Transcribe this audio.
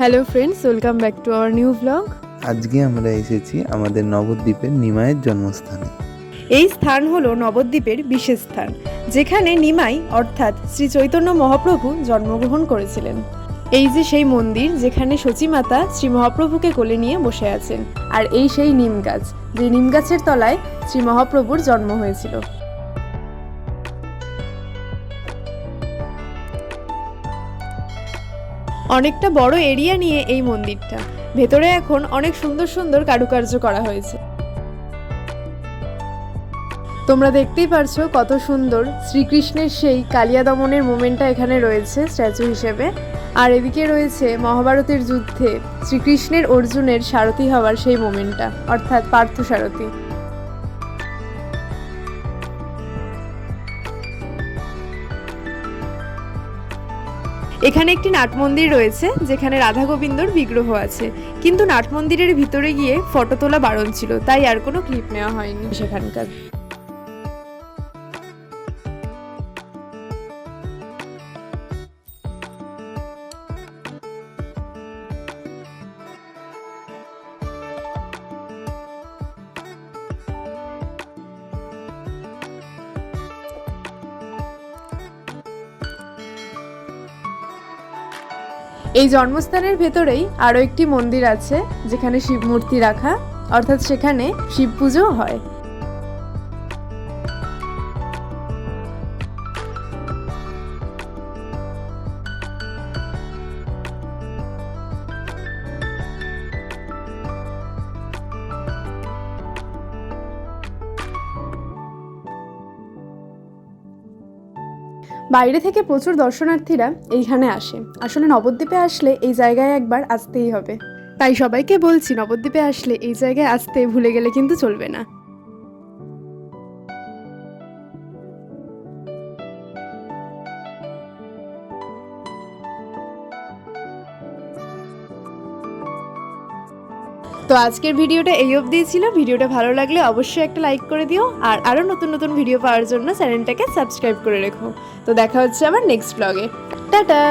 Hello friends welcome back to our new blog আজকে আমরা এসেছি আমাদের নবদ্বীপের নিমায়ের জন্মস্থানে। এই স্থান হলো নবদ্বীপের বিশেষ স্থান যেখানে নিমাই অর্থাৎ শ্রী চৈতন্য মহাপ্রভু জন্মগ্রহণ করেছিলেন। এই যে সেই মন্দির যেখানে সচিমাতা শ্রী মহাপ্রভুকে কোলে নিয়ে বসে আছেন আর এই সেই নিম গাছ যে নিম গাছের তলায় শ্রী মহাপ্রভুর জন্ম হয়েছিল। অনেকটা বড় এরিয়া নিয়ে এই মন্দিরটা। ভেতরে এখন অনেক সুন্দর সুন্দর কারুকার্য করা হয়েছে। তোমরা দেখতেই পারছ কত সুন্দর শ্রীকৃষ্ণের সেই কালিয়া দমনের মোমেন্টটা এখানে রয়েছে স্ট্যাচু হিসেবে। আর এদিকে রয়েছে মহাভারতের যুদ্ধে শ্রীকৃষ্ণের অর্জুনের সারথি হওয়ার সেই মোমেন্টটা, অর্থাৎ পার্থ সারথি। এখানে একটি নাটমন্দির রয়েছে, যেখানে রাধা গোবিন্দর বিগ্রহ আছে। কিন্তু নাটমন্দিরের ভিতরে গিয়ে ফটো তোলা বারণ ছিল, তাই আর কোনো ক্লিপ নেওয়া হয়নি। সেখানকার এই জন্মস্থানের ভেতরেই আরও একটি মন্দির আছে, যেখানে শিব মূর্তি রাখা, অর্থাৎ সেখানে শিব পুজো হয়। বাইরে থেকে প্রচুর দর্শনার্থীরা এইখানে আসে। আসলে নবদ্বীপে আসলে এই জায়গায় একবার আসতেই হবে। তাই সবাইকে বলছি, নবদ্বীপে আসলে এই জায়গায় আসতে ভুলে গেলে কিন্তু চলবে না। তো আজকের ভিডিওটা এই অবধিই ছিল। ভিডিওটা ভালো লাগলে অবশ্যই একটা লাইক করে দিও আর আরও নতুন নতুন ভিডিও পাওয়ার জন্য চ্যানেলটাকে সাবস্ক্রাইব করে রেখো। তো দেখা হচ্ছে আবার নেক্সট ব্লগে টাটা!